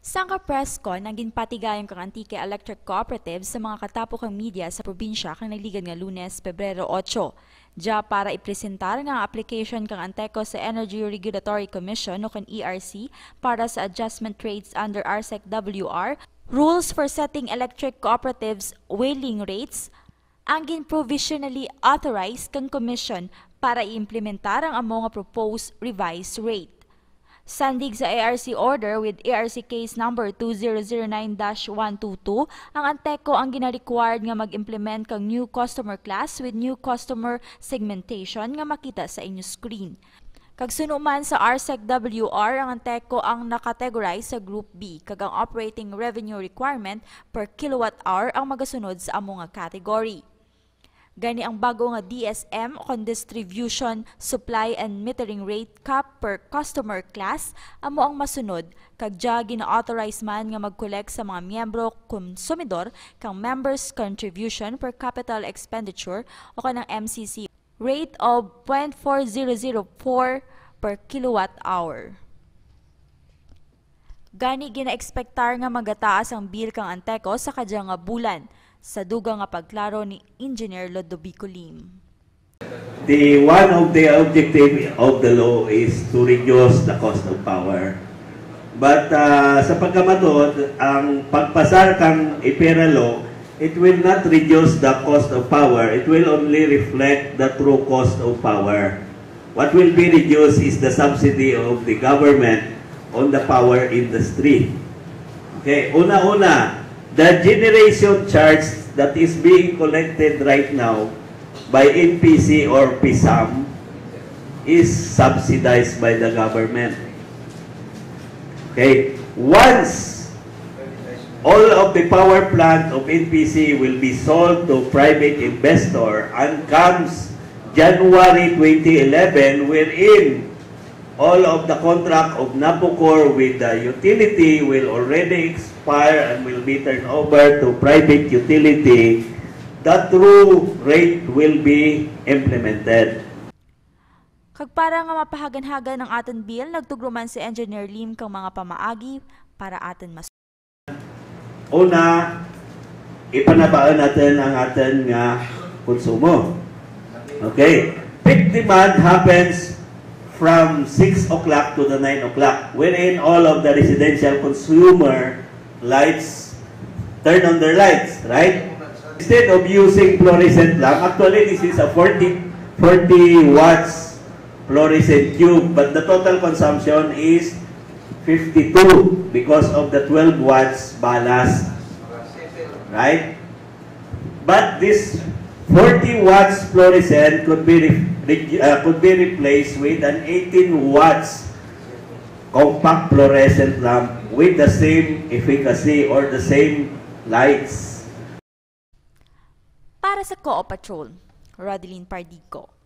Sangka Presscon ang ginpatigayang kang Antique Electric Cooperative sa mga katapokang media sa probinsya kang nagligan nga lunes, Pebrero 8. Diya para ipresentar nga application kang Anteco sa Energy Regulatory Commission o kan ERC para sa adjustment rates under RSEC WR, Rules for Setting Electric Cooperatives Whaling Rates, ang provisionally authorized kang commission para i-implementar ang among proposed revised rate. Sandig sa ARC order with ARC case number 2009-122, ang Anteco ang gina-required nga mag-implement kang new customer class with new customer segmentation nga makita sa inyo screen. Kag sunuman sa RSEC WR, ang Anteco ang nakategorize sa Group B, kag ang operating revenue requirement per kilowatt hour ang magasunod sa among category. Gani ang bago nga DSM o Distribution, Supply and Metering Rate Cap per customer class. Amo ang masunod kag gina-authorize man nga mag-collect sa mga miyembro konsumidor kang members contribution per capital expenditure o kanang MCC rate of 0.4004 per kilowatt hour. Gani gina-expectar nga magataas ang bill kang Anteco sa kadya nga bulan sa dugang nga pagklaro ni Engineer Lodovico Lim. The one of the objective of the law is to reduce the cost of power. But uh, sa pagkamatod, ang pagpasar kang IPERA law, it will not reduce the cost of power. It will only reflect the true cost of power. What will be reduced is the subsidy of the government on the power industry. Okay, una-una, the generation charge that is being collected right now by NPC or PSAM is subsidized by the government. Okay, once all of the power plant of NPC will be sold to private investor and comes January 2011 wherein all of the contract of Napocor with the utility will already expire and will be turned over to private utility, the true rate will be implemented. Kag para nga mapahagan-hagan ng aton bill, nagtugruman si Engineer Lim kang mga pamaagi para aton mas Una, ipanabaan natin ang atin nga konsumo. Okay? Peak demand happens from 6 o'clock to the 9 o'clock, wherein all of the residential consumer lights turn on their lights, right? Instead of using fluorescent lamp, actually this is a 40, 40 watts fluorescent tube, but the total consumption is 52 because of the 12 watts ballast, right? But this 40 watts fluorescent could be uh, could be replaced with an 18 watts compact fluorescent lamp with the same efficacy or the same lights. Para sa Co-op Patrol, Rodeline Pardico.